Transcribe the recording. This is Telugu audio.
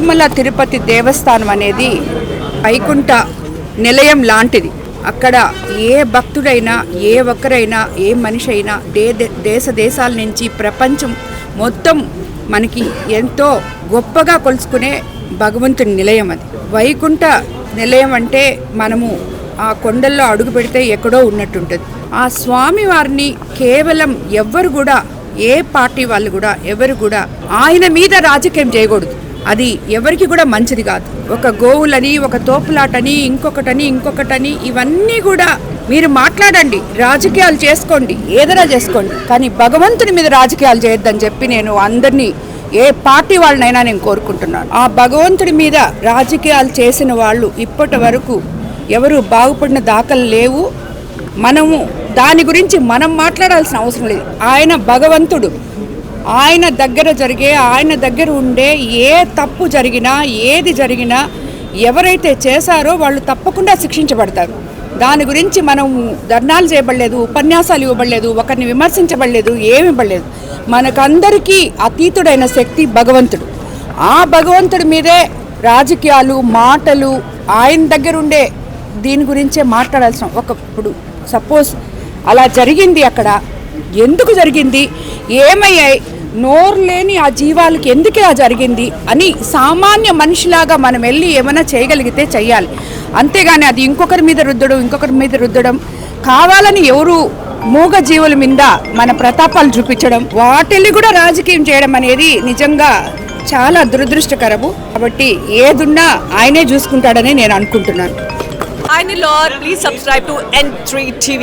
తిరుమల తిరుపతి దేవస్థానం అనేది వైకుంఠ నిలయం లాంటిది. అక్కడ ఏ భక్తుడైనా ఏ ఒక్కరైనా ఏ మనిషి అయినా దే దేశ దేశాల నుంచి ప్రపంచం మొత్తం మనకి ఎంతో గొప్పగా కొలుసుకునే భగవంతుని నిలయం అది. వైకుంఠ నిలయం అంటే మనము ఆ కొండల్లో అడుగు పెడితే ఎక్కడో ఉన్నట్టుంటుంది. ఆ స్వామి వారిని కేవలం ఎవ్వరు కూడా ఏ పార్టీ వాళ్ళు కూడా ఎవరు కూడా ఆయన మీద రాజకీయం చేయకూడదు. అది ఎవరికి కూడా మంచిది కాదు. ఒక గోవులని ఒక తోపులాటని ఇంకొకటని ఇంకొకటని ఇవన్నీ కూడా మీరు మాట్లాడండి. రాజకీయాలు చేసుకోండి. ఏదైనా చేసుకోండి. కానీ భగవంతుని మీద రాజకీయాలు చేయొద్దని చెప్పి నేను అందరినీ ఏ పార్టీ వాళ్ళనైనా నేను కోరుకుంటున్నాను. ఆ భగవంతుడి మీద రాజకీయాలు చేసిన వాళ్ళు ఇప్పటి వరకు ఎవరు బాగుపడిన దాఖలు లేవు. మనము దాని గురించి మనం మాట్లాడాల్సిన అవసరం లేదు. ఆయన భగవంతుడు. ఆయన దగ్గర జరిగే ఆయన దగ్గర ఉండే ఏ తప్పు జరిగినా ఏది జరిగినా ఎవరైతే చేశారో వాళ్ళు తప్పకుండా శిక్షించబడతారు. దాని గురించి మనం ధర్నాలు చేయబడలేదు ఉపన్యాసాలు ఇవ్వబడలేదు ఒకరిని విమర్శించబడలేదు ఏమి ఇవ్వలేదు మనకందరికీ అతీతుడైన శక్తి భగవంతుడు. ఆ భగవంతుడి మీదే రాజకీయాలు మాటలు ఆయన దగ్గర ఉండే దీని గురించే మాట్లాడాల్సిన ఒకప్పుడు సపోజ్ అలా జరిగింది అక్కడ. ఎందుకు జరిగింది? ఏమయ్యాయి నోరు లేని ఆ జీవాలకి ఎందుకు ఇలా జరిగింది అని సామాన్య మనిషిలాగా మనం వెళ్ళి ఏమైనా చేయగలిగితే చేయాలి అంతేగాని అది ఇంకొకరి మీద రుద్దడం ఇంకొకరి మీద రుద్దడం కావాలని ఎవరు మూగ జీవుల మీద మన ప్రతాపాలు చూపించడం వాటిని కూడా రాజకీయం చేయడం అనేది నిజంగా చాలా దురదృష్టకరము. కాబట్టి ఏదున్నా ఆయనే చూసుకుంటాడని నేను అనుకుంటున్నాను. Hi Lord, please subscribe to N3 TV.